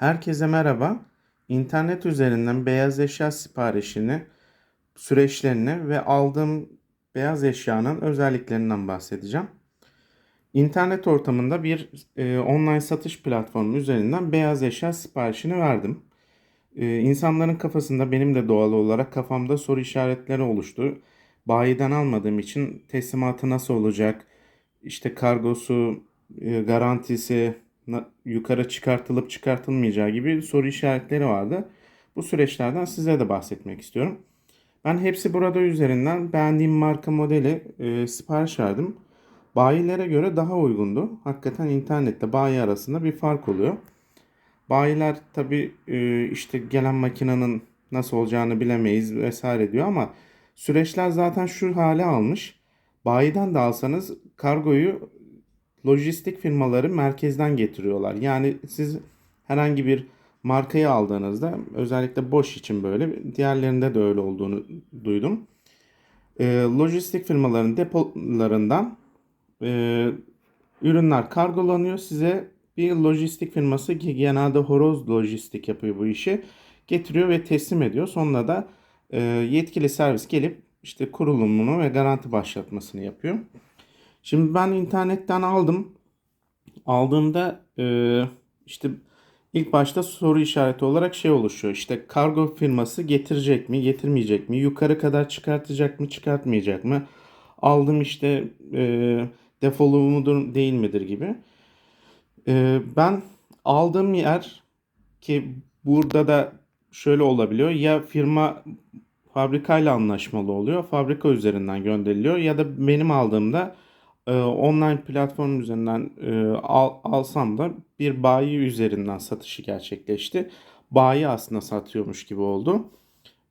Herkese merhaba. İnternet üzerinden beyaz eşya siparişini, süreçlerini ve aldığım beyaz eşyanın özelliklerinden bahsedeceğim. İnternet ortamında bir e, online satış platformu üzerinden beyaz eşya siparişini verdim. E, insanların kafasında benim de doğal olarak kafamda soru işaretleri oluştu. Bayiden almadığım için teslimatı nasıl olacak? İşte kargosu, e, garantisi, yukarı çıkartılıp çıkartılmayacağı gibi soru işaretleri vardı. Bu süreçlerden size de bahsetmek istiyorum. Ben hepsi burada üzerinden beğendiğim marka modeli e, sipariş verdim. Bayilere göre daha uygundu. Hakikaten internette bayi arasında bir fark oluyor. Bayiler tabii e, işte gelen makinenin nasıl olacağını bilemeyiz vesaire diyor ama süreçler zaten şu hale almış. Bayiden de alsanız kargoyu lojistik firmaları merkezden getiriyorlar. Yani siz herhangi bir markayı aldığınızda özellikle Bosch için böyle diğerlerinde de öyle olduğunu duydum. E, lojistik firmaların depolarından e, ürünler kargolanıyor. Size bir lojistik firması ki genelde Horoz Lojistik yapıyor bu işi. Getiriyor ve teslim ediyor. Sonra da e, yetkili servis gelip işte kurulumunu ve garanti başlatmasını yapıyor. Şimdi ben internetten aldım. Aldığımda e, işte ilk başta soru işareti olarak şey oluşuyor. İşte kargo firması getirecek mi, getirmeyecek mi? Yukarı kadar çıkartacak mı, çıkartmayacak mı? Aldım işte e, defolu mudur değil midir gibi. E, ben aldığım yer ki burada da şöyle olabiliyor. Ya firma fabrikayla anlaşmalı oluyor. Fabrika üzerinden gönderiliyor. Ya da benim aldığımda e, online platform üzerinden e, al, alsam da bir bayi üzerinden satışı gerçekleşti. Bayi aslında satıyormuş gibi oldu.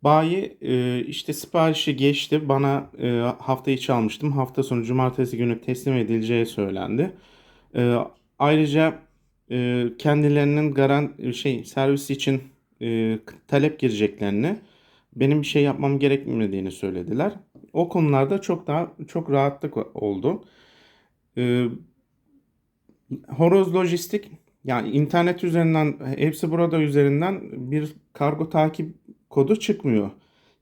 Bayi e, işte siparişi geçti. Bana e, hafta içi almıştım. Hafta sonu cumartesi günü teslim edileceği söylendi. E, ayrıca e, kendilerinin garan şey servis için e, talep gireceklerini, benim bir şey yapmam gerekmediğini söylediler. O konularda çok daha çok rahatlık oldu. E, Horoz Lojistik yani internet üzerinden hepsi burada üzerinden bir kargo takip kodu çıkmıyor.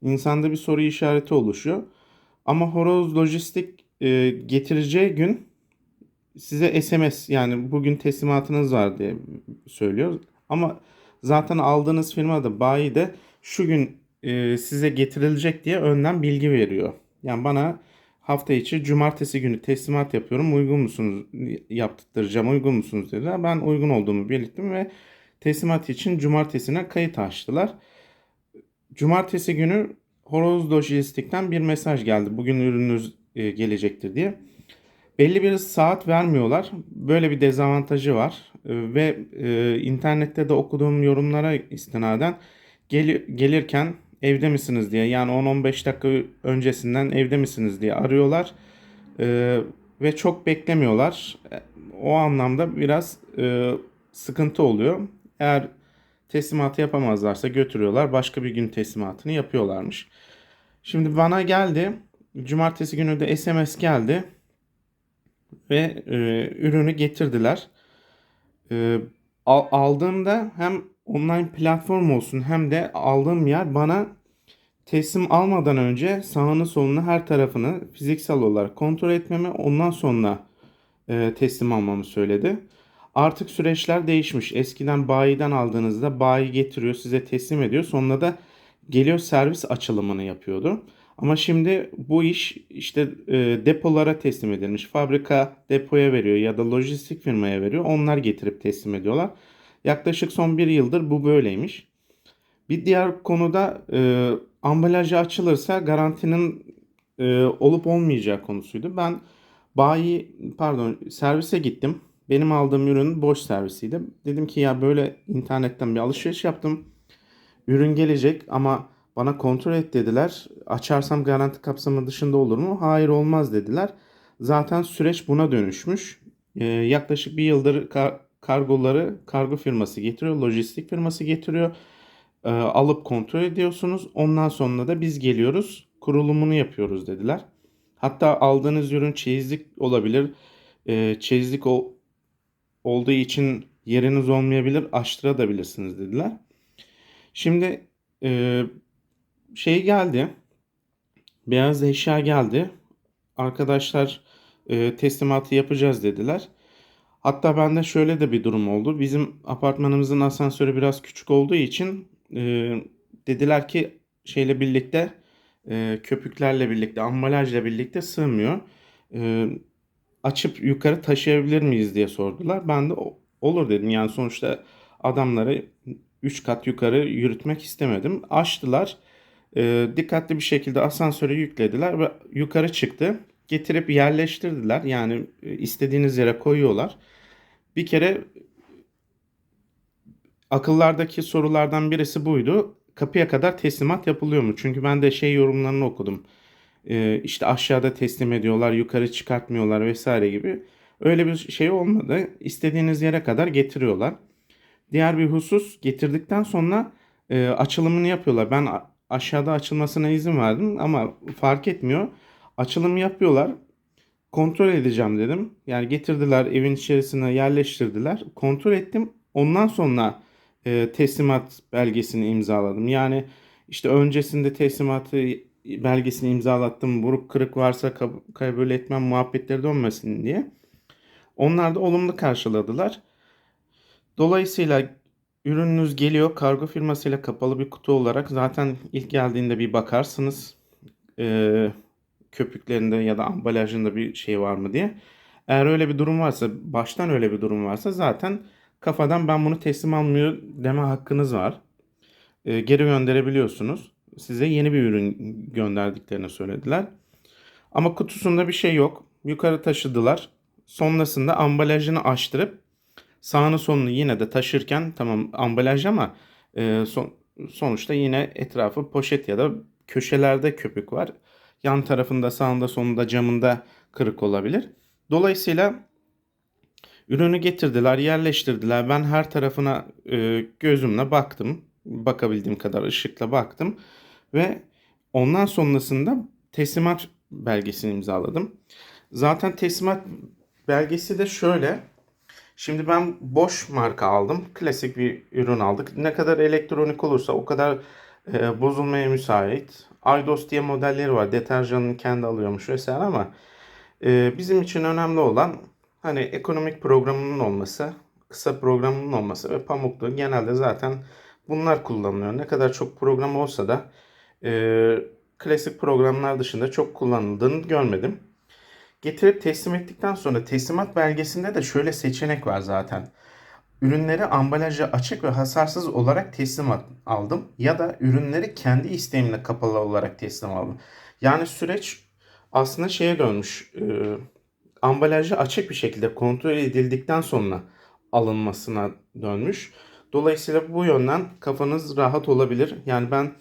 İnsanda bir soru işareti oluşuyor. Ama Horoz Lojistik e, getireceği gün size SMS yani bugün teslimatınız var diye söylüyor. Ama zaten aldığınız firma da bayi de şu gün e, size getirilecek diye önden bilgi veriyor. Yani bana hafta içi cumartesi günü teslimat yapıyorum. Uygun musunuz? Yaptıracağım. Uygun musunuz dediler. Ben uygun olduğumu belirttim ve teslimat için cumartesine kayıt açtılar. Cumartesi günü Horoz Lojistik'ten bir mesaj geldi. Bugün ürününüz e, gelecektir diye. Belli bir saat vermiyorlar. Böyle bir dezavantajı var. E, ve e, internette de okuduğum yorumlara istinaden gel- gelirken evde misiniz diye yani 10-15 dakika öncesinden evde misiniz diye arıyorlar. E, ve çok beklemiyorlar. O anlamda biraz e, sıkıntı oluyor. Eğer teslimatı yapamazlarsa götürüyorlar. Başka bir gün teslimatını yapıyorlarmış. Şimdi bana geldi. Cumartesi günü de SMS geldi ve e, ürünü getirdiler. E, al- aldığımda hem online platform olsun hem de aldığım yer bana teslim almadan önce sağını solunu her tarafını fiziksel olarak kontrol etmemi ondan sonra e, teslim almamı söyledi. Artık süreçler değişmiş. Eskiden bayiden aldığınızda bayi getiriyor size teslim ediyor. Sonra da geliyor servis açılımını yapıyordu. Ama şimdi bu iş işte e, depolara teslim edilmiş. Fabrika depoya veriyor ya da lojistik firmaya veriyor. Onlar getirip teslim ediyorlar. Yaklaşık son bir yıldır bu böyleymiş. Bir diğer konuda e, ambalajı açılırsa garantinin e, olup olmayacağı konusuydu. Ben bayi pardon servise gittim. Benim aldığım ürün boş servisiydi. Dedim ki ya böyle internetten bir alışveriş yaptım. Ürün gelecek ama bana kontrol et dediler. Açarsam garanti kapsamı dışında olur mu? Hayır olmaz dediler. Zaten süreç buna dönüşmüş. Ee, yaklaşık bir yıldır kargoları kargo firması getiriyor, lojistik firması getiriyor. Ee, alıp kontrol ediyorsunuz. Ondan sonra da biz geliyoruz, kurulumunu yapıyoruz dediler. Hatta aldığınız ürün çeyizlik olabilir. Ee, çeyizlik o, olduğu için Yeriniz olmayabilir, açtırabilirsiniz dediler. Şimdi e, şey geldi. Beyaz eşya geldi. Arkadaşlar e, teslimatı yapacağız dediler. Hatta bende şöyle de bir durum oldu. Bizim apartmanımızın asansörü biraz küçük olduğu için e, dediler ki şeyle birlikte e, köpüklerle birlikte ambalajla birlikte sığmıyor. E, açıp yukarı taşıyabilir miyiz diye sordular. Ben de "O- olur dedim. Yani sonuçta adamları 3 kat yukarı yürütmek istemedim. Açtılar. E, dikkatli bir şekilde asansöre yüklediler ve yukarı çıktı. Getirip yerleştirdiler. Yani e, istediğiniz yere koyuyorlar. Bir kere akıllardaki sorulardan birisi buydu. Kapıya kadar teslimat yapılıyor mu? Çünkü ben de şey yorumlarını okudum. Ee, işte aşağıda teslim ediyorlar, yukarı çıkartmıyorlar vesaire gibi. Öyle bir şey olmadı. İstediğiniz yere kadar getiriyorlar. Diğer bir husus getirdikten sonra e, açılımını yapıyorlar. Ben aşağıda açılmasına izin verdim ama fark etmiyor. Açılım yapıyorlar. Kontrol edeceğim dedim. Yani getirdiler evin içerisine yerleştirdiler. Kontrol ettim. Ondan sonra e, teslimat belgesini imzaladım. Yani işte öncesinde teslimatı belgesini imzalattım. Buruk kırık varsa kab- kabul etmem muhabbetleri dönmesin diye. Onlar da olumlu karşıladılar. Dolayısıyla ürününüz geliyor kargo firmasıyla kapalı bir kutu olarak zaten ilk geldiğinde bir bakarsınız e, köpüklerinde ya da ambalajında bir şey var mı diye. Eğer öyle bir durum varsa baştan öyle bir durum varsa zaten kafadan ben bunu teslim almıyor deme hakkınız var. E, geri gönderebiliyorsunuz. Size yeni bir ürün gönderdiklerini söylediler. Ama kutusunda bir şey yok. Yukarı taşıdılar. Sonrasında ambalajını açtırıp sağını solunu yine de taşırken tamam ambalaj ama e, son- sonuçta yine etrafı poşet ya da köşelerde köpük var. Yan tarafında sağında solunda camında kırık olabilir. Dolayısıyla ürünü getirdiler, yerleştirdiler. Ben her tarafına e, gözümle baktım. Bakabildiğim kadar ışıkla baktım. Ve ondan sonrasında teslimat belgesini imzaladım. Zaten teslimat belgesi de şöyle. Şimdi ben boş marka aldım. Klasik bir ürün aldık. Ne kadar elektronik olursa o kadar e, bozulmaya müsait. Aydos diye modelleri var. Deterjanını kendi alıyormuş vesaire ama e, bizim için önemli olan hani ekonomik programının olması, kısa programının olması ve pamuklu. Genelde zaten bunlar kullanılıyor. Ne kadar çok program olsa da e, klasik programlar dışında çok kullanıldığını görmedim. Getirip teslim ettikten sonra teslimat belgesinde de şöyle seçenek var zaten. Ürünleri ambalajı açık ve hasarsız olarak teslim al- aldım ya da ürünleri kendi isteğimle kapalı olarak teslim aldım. Yani süreç aslında şeye dönmüş. E, ambalajı açık bir şekilde kontrol edildikten sonra alınmasına dönmüş. Dolayısıyla bu yönden kafanız rahat olabilir. Yani ben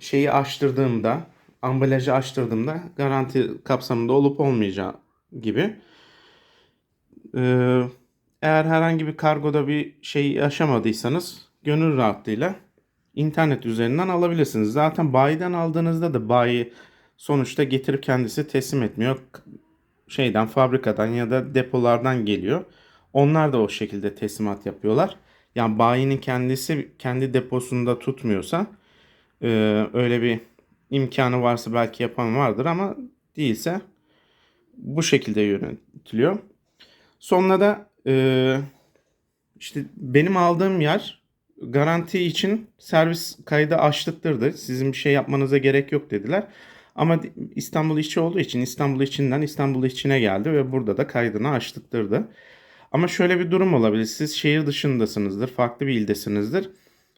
şeyi açtırdığımda, ambalajı açtırdığımda garanti kapsamında olup olmayacağı gibi. Ee, eğer herhangi bir kargoda bir şey yaşamadıysanız gönül rahatlığıyla internet üzerinden alabilirsiniz. Zaten bayiden aldığınızda da bayi sonuçta getirip kendisi teslim etmiyor. Şeyden, fabrikadan ya da depolardan geliyor. Onlar da o şekilde teslimat yapıyorlar. Yani bayinin kendisi kendi deposunda tutmuyorsa e, öyle bir imkanı varsa belki yapan vardır ama değilse bu şekilde yönetiliyor. Sonra da e, işte benim aldığım yer garanti için servis kaydı açlıktırdı. Sizin bir şey yapmanıza gerek yok dediler. Ama İstanbul içi olduğu için İstanbul içinden İstanbul içine geldi ve burada da kaydını açtıktırdı. Ama şöyle bir durum olabilir. Siz şehir dışındasınızdır, farklı bir ildesinizdir.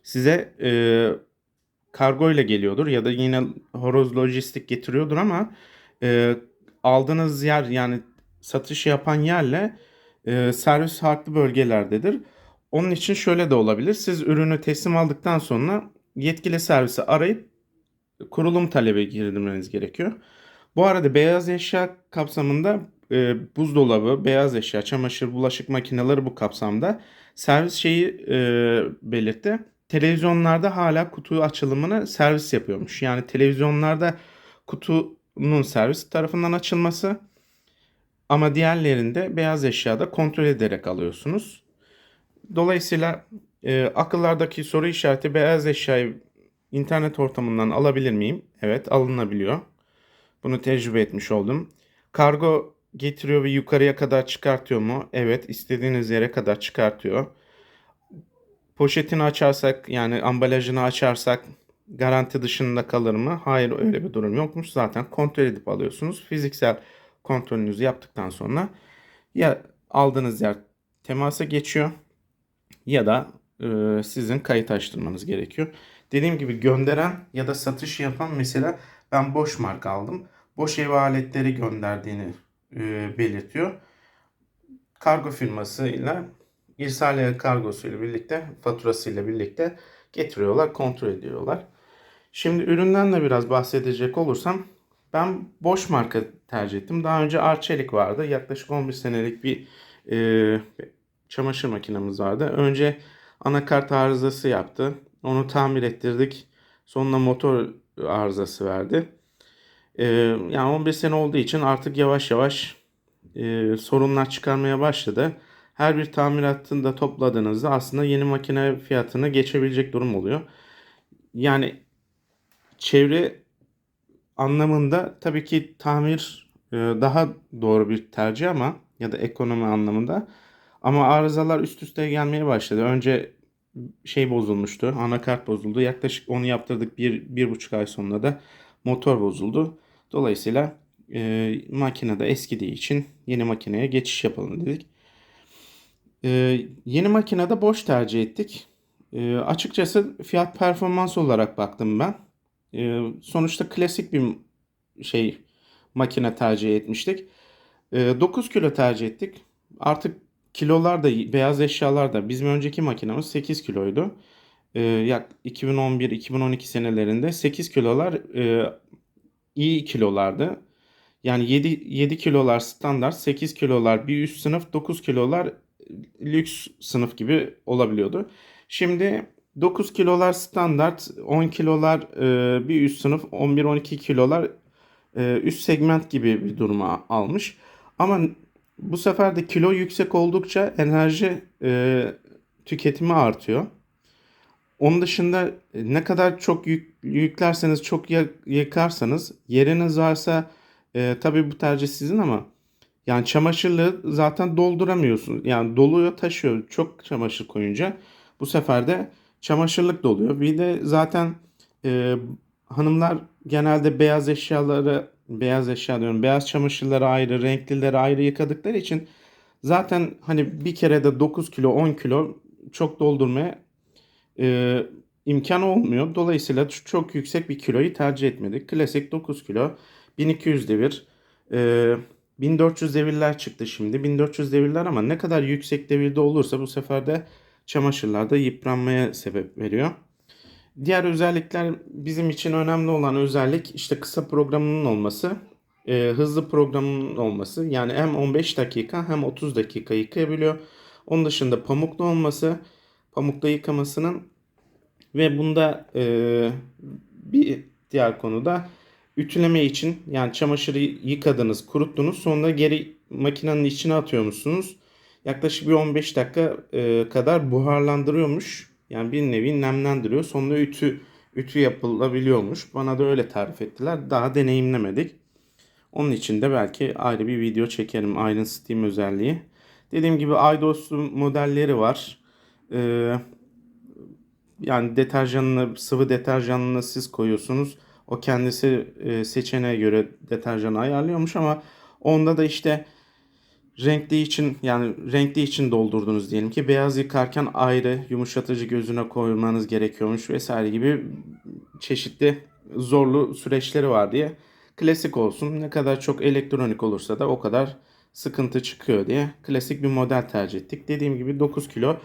Size e, kargo ile geliyordur ya da yine horoz lojistik getiriyordur ama e, aldığınız yer yani satış yapan yerle e, servis farklı bölgelerdedir. Onun için şöyle de olabilir. Siz ürünü teslim aldıktan sonra yetkili servisi arayıp kurulum talebi girdirmeniz gerekiyor. Bu arada beyaz eşya kapsamında e, buzdolabı, beyaz eşya, çamaşır, bulaşık makineleri bu kapsamda servis şeyi e, belirtti. Televizyonlarda hala kutu açılımını servis yapıyormuş. Yani televizyonlarda kutunun servis tarafından açılması ama diğerlerinde beyaz eşyada kontrol ederek alıyorsunuz. Dolayısıyla e, akıllardaki soru işareti beyaz eşyayı internet ortamından alabilir miyim? Evet, alınabiliyor. Bunu tecrübe etmiş oldum. Kargo getiriyor ve yukarıya kadar çıkartıyor mu? Evet, istediğiniz yere kadar çıkartıyor. Poşetini açarsak yani ambalajını açarsak garanti dışında kalır mı? Hayır öyle bir durum yokmuş. Zaten kontrol edip alıyorsunuz. Fiziksel kontrolünüzü yaptıktan sonra ya aldığınız yer temasa geçiyor ya da e, sizin kayıt açtırmanız gerekiyor. Dediğim gibi gönderen ya da satış yapan mesela ben boş marka aldım. Boş ev aletleri gönderdiğini e, belirtiyor. Kargo firmasıyla İrsaliye kargosuyla birlikte faturasıyla birlikte getiriyorlar, kontrol ediyorlar. Şimdi üründen de biraz bahsedecek olursam ben boş marka tercih ettim. Daha önce Arçelik vardı. Yaklaşık 11 senelik bir e, çamaşır makinemiz vardı. Önce anakart arızası yaptı. Onu tamir ettirdik. Sonra motor arızası verdi. E, yani 11 sene olduğu için artık yavaş yavaş e, sorunlar çıkarmaya başladı. Her bir tamiratını da topladığınızda aslında yeni makine fiyatını geçebilecek durum oluyor. Yani çevre anlamında tabii ki tamir e, daha doğru bir tercih ama ya da ekonomi anlamında. Ama arızalar üst üste gelmeye başladı. Önce şey bozulmuştu. Anakart bozuldu. Yaklaşık onu yaptırdık bir, bir buçuk ay sonra da motor bozuldu. Dolayısıyla e, makine de eskidiği için yeni makineye geçiş yapalım dedik. E, yeni makinede boş tercih ettik. E, açıkçası fiyat performans olarak baktım ben. E, sonuçta klasik bir şey makine tercih etmiştik. E, 9 kilo tercih ettik. Artık kilolar da beyaz eşyalar da bizim önceki makinemiz 8 kiloydu. E, yak 2011-2012 senelerinde 8 kilolar e, iyi kilolardı. Yani 7, 7 kilolar standart, 8 kilolar bir üst sınıf, 9 kilolar lüks sınıf gibi olabiliyordu. Şimdi 9 kilolar standart, 10 kilolar e, bir üst sınıf, 11-12 kilolar e, üst segment gibi bir duruma almış. Ama bu sefer de kilo yüksek oldukça enerji e, tüketimi artıyor. Onun dışında ne kadar çok yük, yüklerseniz, çok yıkarsanız, yeriniz varsa e, tabii bu tercih sizin ama yani çamaşırlığı zaten dolduramıyorsun. Yani doluyor taşıyor çok çamaşır koyunca. Bu sefer de çamaşırlık doluyor. Bir de zaten e, hanımlar genelde beyaz eşyaları beyaz eşya diyorum beyaz çamaşırları ayrı renklileri ayrı yıkadıkları için zaten hani bir kere de 9 kilo 10 kilo çok doldurmaya e, imkan olmuyor. Dolayısıyla çok yüksek bir kiloyu tercih etmedik. Klasik 9 kilo 1200 devir e, 1400 devirler çıktı şimdi. 1400 devirler ama ne kadar yüksek devirde olursa bu sefer de çamaşırlarda yıpranmaya sebep veriyor. Diğer özellikler bizim için önemli olan özellik işte kısa programının olması, e, hızlı programının olması. Yani hem 15 dakika hem 30 dakika yıkayabiliyor. Onun dışında pamuklu olması, pamukla yıkamasının ve bunda e, bir diğer konuda ütüleme için yani çamaşırı yıkadınız, kuruttunuz sonra geri makinenin içine atıyormuşsunuz. Yaklaşık bir 15 dakika e, kadar buharlandırıyormuş. Yani bir nevi nemlendiriyor. Sonra ütü ütü yapılabiliyormuş. Bana da öyle tarif ettiler. Daha deneyimlemedik. Onun için de belki ayrı bir video çekerim. Iron Steam özelliği. Dediğim gibi iDOS'lu modelleri var. Ee, yani deterjanını, sıvı deterjanını siz koyuyorsunuz. O kendisi e, seçeneğe göre deterjanı ayarlıyormuş ama onda da işte renkli için yani renkli için doldurdunuz diyelim ki beyaz yıkarken ayrı yumuşatıcı gözüne koymanız gerekiyormuş vesaire gibi çeşitli zorlu süreçleri var diye klasik olsun ne kadar çok elektronik olursa da o kadar sıkıntı çıkıyor diye klasik bir model tercih ettik. Dediğim gibi 9 kilo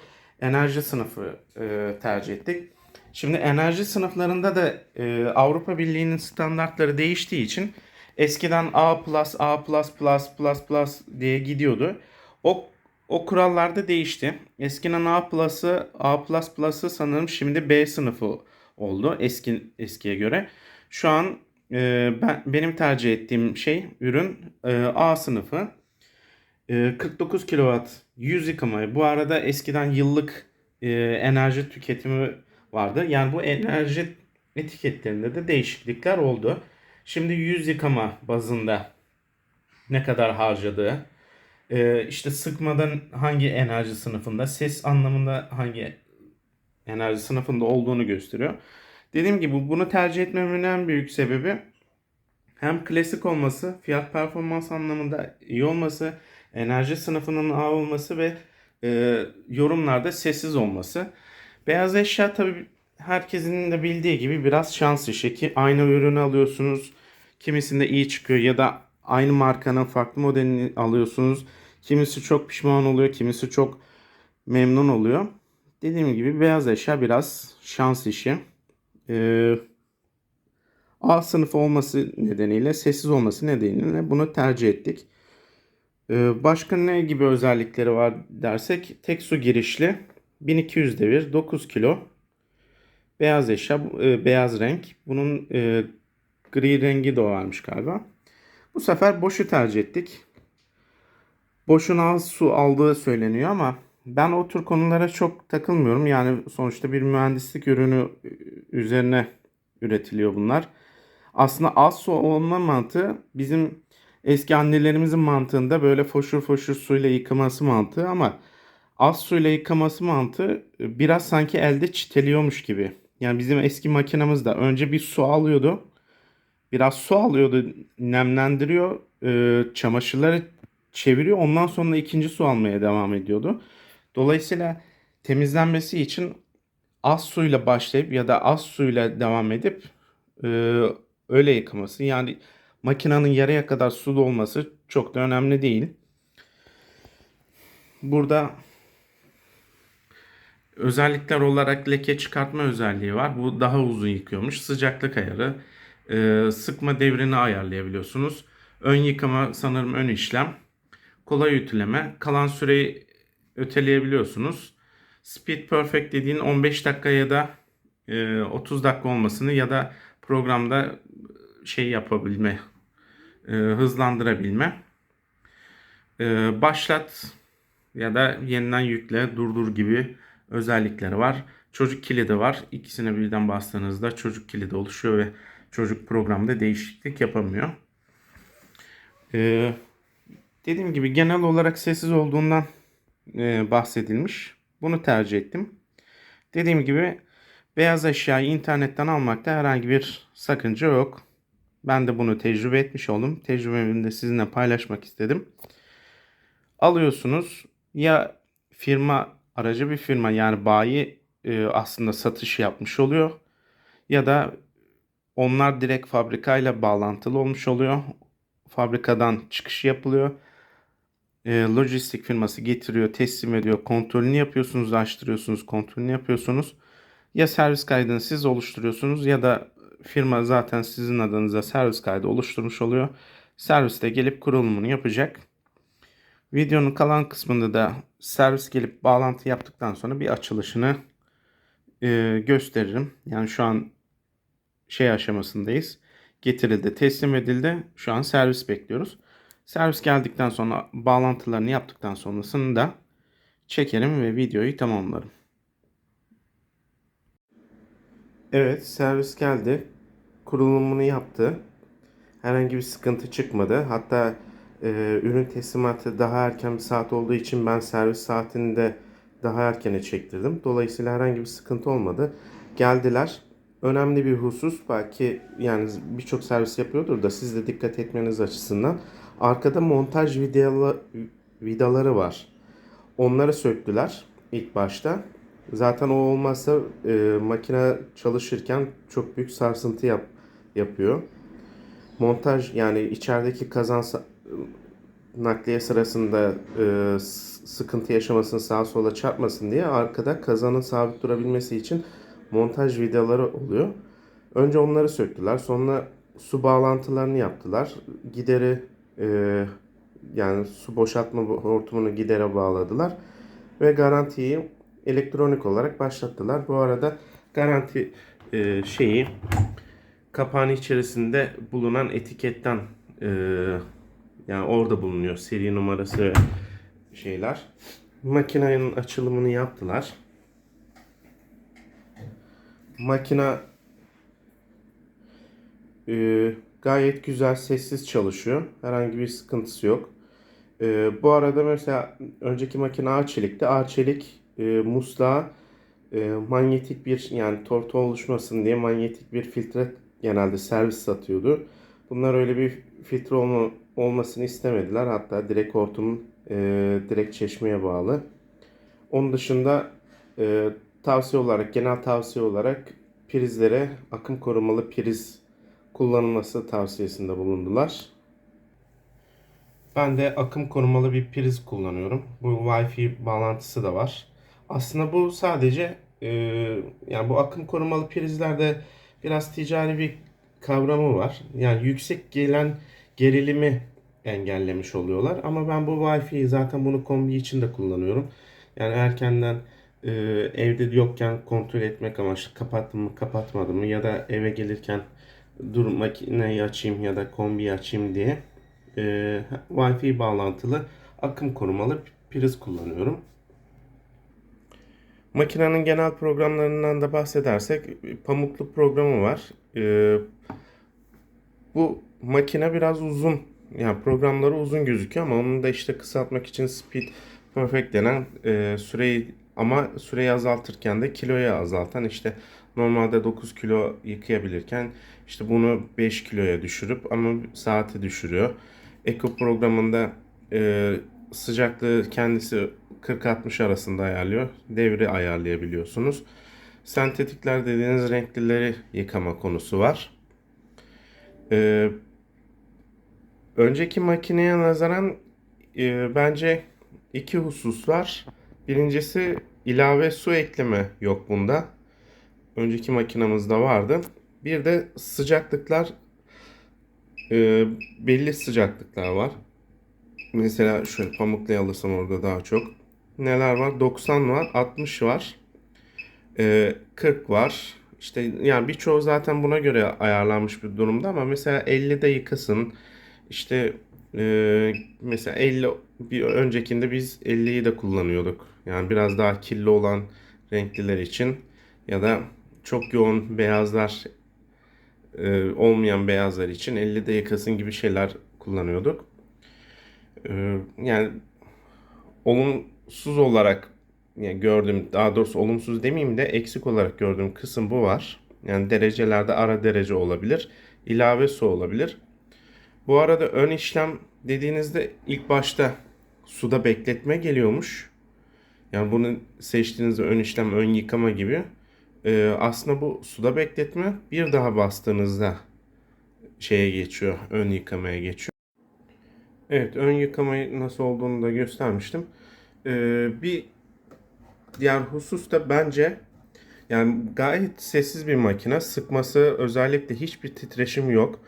enerji sınıfı e, tercih ettik. Şimdi enerji sınıflarında da e, Avrupa Birliği'nin standartları değiştiği için eskiden A+, A+++++ diye gidiyordu. O o kurallar da değişti. Eskiden A plus'ı, A plus'ı sanırım şimdi B sınıfı oldu eski eskiye göre. Şu an e, ben benim tercih ettiğim şey ürün e, A sınıfı. Ee, 49 kW yüz yıkama. Bu arada eskiden yıllık e, enerji tüketimi vardı. Yani bu enerji etiketlerinde de değişiklikler oldu. Şimdi yüz yıkama bazında ne kadar harcadığı, e, işte sıkmadan hangi enerji sınıfında, ses anlamında hangi enerji sınıfında olduğunu gösteriyor. Dediğim gibi bunu tercih etmemin en büyük sebebi hem klasik olması, fiyat performans anlamında iyi olması, enerji sınıfının A olması ve e, yorumlarda sessiz olması. Beyaz eşya tabii herkesin de bildiği gibi biraz şans işi ki aynı ürünü alıyorsunuz. Kimisinde iyi çıkıyor ya da aynı markanın farklı modelini alıyorsunuz. Kimisi çok pişman oluyor, kimisi çok memnun oluyor. Dediğim gibi beyaz eşya biraz şans işi. Ee, A sınıfı olması nedeniyle, sessiz olması nedeniyle bunu tercih ettik. Ee, başka ne gibi özellikleri var dersek tek su girişli 1200 devir 9 kilo beyaz eşya e, beyaz renk bunun e, gri rengi de varmış galiba. Bu sefer boşu tercih ettik. Boşun az su aldığı söyleniyor ama ben o tür konulara çok takılmıyorum. Yani sonuçta bir mühendislik ürünü e, üzerine üretiliyor bunlar. Aslında az su olma mantığı bizim eski annelerimizin mantığında böyle foşur foşur suyla yıkaması mantığı ama az suyla yıkaması mantığı biraz sanki elde çiteliyormuş gibi. Yani bizim eski makinamız da önce bir su alıyordu. Biraz su alıyordu, nemlendiriyor, e, çamaşırları çeviriyor. Ondan sonra ikinci su almaya devam ediyordu. Dolayısıyla temizlenmesi için az suyla başlayıp ya da az suyla devam edip e, öyle yıkaması. Yani makinenin yarıya kadar sulu olması çok da önemli değil. Burada özellikler olarak leke çıkartma özelliği var. Bu daha uzun yıkıyormuş. Sıcaklık ayarı, e, sıkma devrini ayarlayabiliyorsunuz. Ön yıkama sanırım ön işlem. Kolay ütüleme. Kalan süreyi öteleyebiliyorsunuz. Speed Perfect dediğin 15 dakika ya da e, 30 dakika olmasını ya da programda şey yapabilme, e, hızlandırabilme. E, başlat ya da yeniden yükle, durdur gibi özellikleri var. Çocuk kilidi var. İkisine birden bastığınızda çocuk kilidi oluşuyor ve çocuk programda değişiklik yapamıyor. E, dediğim gibi genel olarak sessiz olduğundan e, bahsedilmiş. Bunu tercih ettim. Dediğim gibi beyaz eşyayı internetten almakta herhangi bir sakınca yok. Ben de bunu tecrübe etmiş oldum. Tecrübemi de sizinle paylaşmak istedim. Alıyorsunuz ya firma aracı bir firma yani bayi e, aslında satış yapmış oluyor ya da onlar direkt fabrikayla bağlantılı olmuş oluyor. Fabrikadan çıkış yapılıyor. E, lojistik firması getiriyor, teslim ediyor, kontrolünü yapıyorsunuz, açtırıyorsunuz, kontrolünü yapıyorsunuz. Ya servis kaydını siz oluşturuyorsunuz ya da firma zaten sizin adınıza servis kaydı oluşturmuş oluyor. Serviste gelip kurulumunu yapacak. Videonun kalan kısmında da servis gelip bağlantı yaptıktan sonra bir açılışını e, gösteririm. Yani şu an şey aşamasındayız. Getirildi, teslim edildi. Şu an servis bekliyoruz. Servis geldikten sonra bağlantılarını yaptıktan sonrasını da çekerim ve videoyu tamamlarım. Evet, servis geldi. Kurulumunu yaptı. Herhangi bir sıkıntı çıkmadı. Hatta e, ürün teslimatı daha erken bir saat olduğu için ben servis saatini de daha erkene çektirdim. Dolayısıyla herhangi bir sıkıntı olmadı. Geldiler. Önemli bir husus belki yani birçok servis yapıyordur da siz de dikkat etmeniz açısından arkada montaj vidalı, vidaları var. Onları söktüler ilk başta. Zaten o olmazsa e, makine çalışırken çok büyük sarsıntı yap, yapıyor. Montaj yani içerideki kazan nakliye sırasında e, sıkıntı yaşamasın sağa sola çarpmasın diye arkada kazanın sabit durabilmesi için montaj vidaları oluyor. Önce onları söktüler. Sonra su bağlantılarını yaptılar. Gideri e, yani su boşaltma hortumunu gidere bağladılar. Ve garantiyi elektronik olarak başlattılar. Bu arada garanti e, şeyi kapağın içerisinde bulunan etiketten e, yani orada bulunuyor seri numarası şeyler. Makinenin açılımını yaptılar. Makina e, gayet güzel sessiz çalışıyor. Herhangi bir sıkıntısı yok. E, bu arada mesela önceki makine Arçelik'ti. Arçelik e, musluğa e, manyetik bir yani tortu oluşmasın diye manyetik bir filtre genelde servis satıyordu. Bunlar öyle bir filtre olma, olmasını istemediler. Hatta direkt hortum e, direkt çeşmeye bağlı. Onun dışında e, tavsiye olarak genel tavsiye olarak prizlere akım korumalı priz kullanılması tavsiyesinde bulundular. Ben de akım korumalı bir priz kullanıyorum. Bu Wi-Fi bağlantısı da var. Aslında bu sadece e, yani bu akım korumalı prizlerde biraz ticari bir kavramı var. Yani yüksek gelen gerilimi engellemiş oluyorlar. Ama ben bu Wi-Fi'yi zaten bunu kombi için de kullanıyorum. Yani erkenden e, evde yokken kontrol etmek amaçlı kapattım mı kapatmadım mı ya da eve gelirken dur makineyi açayım ya da kombiyi açayım diye e, Wi-Fi bağlantılı akım korumalı priz kullanıyorum. Makinenin genel programlarından da bahsedersek pamuklu programı var. E, bu makine biraz uzun. Yani programları uzun gözüküyor ama onu da işte kısaltmak için Speed Perfect denen e, süreyi ama süreyi azaltırken de kiloyu azaltan işte normalde 9 kilo yıkayabilirken işte bunu 5 kiloya düşürüp ama saati düşürüyor. Eco programında e, sıcaklığı kendisi 40-60 arasında ayarlıyor. Devri ayarlayabiliyorsunuz. Sentetikler dediğiniz renklileri yıkama konusu var. Ee, önceki makineye nazaran e, bence iki husus var. Birincisi ilave su ekleme yok bunda. Önceki makinamızda vardı. Bir de sıcaklıklar e, belli sıcaklıklar var. Mesela şöyle pamuklu alırsam orada daha çok. Neler var? 90 var, 60 var, e, 40 var. İşte yani birçoğu zaten buna göre ayarlanmış bir durumda ama mesela 50'de yıkasın. İşte e, mesela 50 bir öncekinde biz 50'yi de kullanıyorduk. Yani biraz daha kirli olan renkliler için ya da çok yoğun beyazlar e, olmayan beyazlar için 50'de yıkasın gibi şeyler kullanıyorduk. E, yani olumsuz olarak yani gördüğüm daha doğrusu olumsuz demeyeyim de eksik olarak gördüğüm kısım bu var. Yani derecelerde ara derece olabilir. ilave su olabilir. Bu arada ön işlem dediğinizde ilk başta suda bekletme geliyormuş. Yani bunu seçtiğinizde ön işlem, ön yıkama gibi. Ee, aslında bu suda bekletme bir daha bastığınızda şeye geçiyor, ön yıkamaya geçiyor. Evet, ön yıkamayı nasıl olduğunu da göstermiştim. Ee, bir diğer husus da bence yani gayet sessiz bir makine. Sıkması özellikle hiçbir titreşim yok.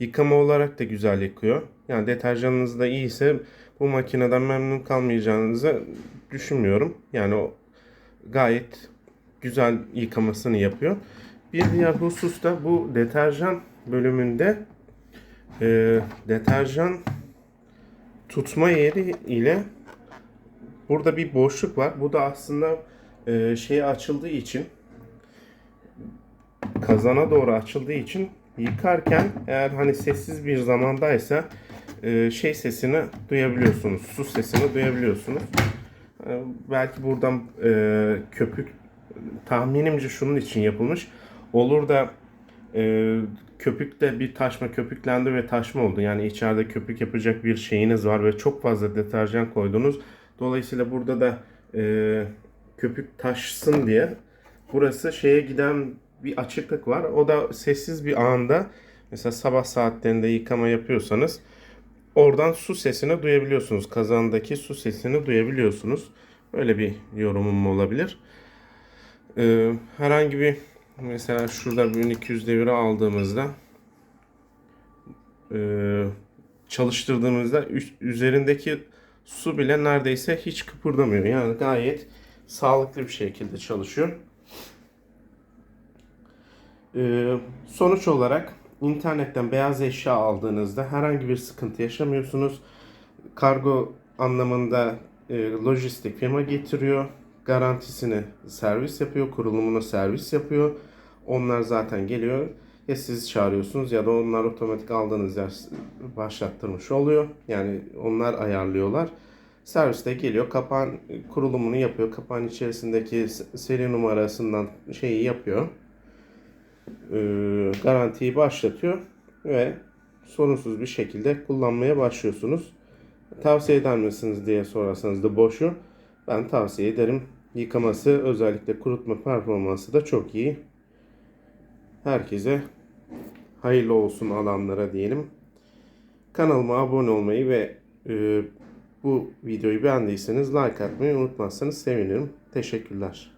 Yıkama olarak da güzel yıkıyor. Yani deterjanınız da iyiyse bu makineden memnun kalmayacağınızı düşünmüyorum. Yani o gayet güzel yıkamasını yapıyor. Bir diğer husus da bu deterjan bölümünde e, deterjan tutma yeri ile burada bir boşluk var. Bu da aslında e, şeye açıldığı için kazana doğru açıldığı için yıkarken eğer hani sessiz bir zamandaysa e, şey sesini duyabiliyorsunuz. Su sesini duyabiliyorsunuz. E, belki buradan e, köpük tahminimce şunun için yapılmış. Olur da e, köpükte bir taşma köpüklendi ve taşma oldu. Yani içeride köpük yapacak bir şeyiniz var ve çok fazla deterjan koydunuz. Dolayısıyla burada da e, köpük taşsın diye burası şeye giden bir açıklık var. O da sessiz bir anda mesela sabah saatlerinde yıkama yapıyorsanız oradan su sesini duyabiliyorsunuz. Kazandaki su sesini duyabiliyorsunuz. Böyle bir yorumum olabilir. Ee, herhangi bir mesela şurada 1200 devre aldığımızda e, çalıştırdığımızda üzerindeki su bile neredeyse hiç kıpırdamıyor. Yani gayet sağlıklı bir şekilde çalışıyor. Ee, sonuç olarak internetten beyaz eşya aldığınızda herhangi bir sıkıntı yaşamıyorsunuz. Kargo anlamında e, lojistik firma getiriyor. Garantisini servis yapıyor, kurulumunu servis yapıyor. Onlar zaten geliyor. Ya siz çağırıyorsunuz ya da onlar otomatik aldığınız yer başlattırmış oluyor. Yani onlar ayarlıyorlar. Serviste geliyor, kapağın kurulumunu yapıyor. Kapağın içerisindeki seri numarasından şeyi yapıyor. Ee, garantiyi başlatıyor ve sorunsuz bir şekilde kullanmaya başlıyorsunuz. Tavsiye eder misiniz diye sorarsanız da boşu. Ben tavsiye ederim. Yıkaması özellikle kurutma performansı da çok iyi. Herkese hayırlı olsun alanlara diyelim. Kanalıma abone olmayı ve e, bu videoyu beğendiyseniz like atmayı unutmazsanız sevinirim. Teşekkürler.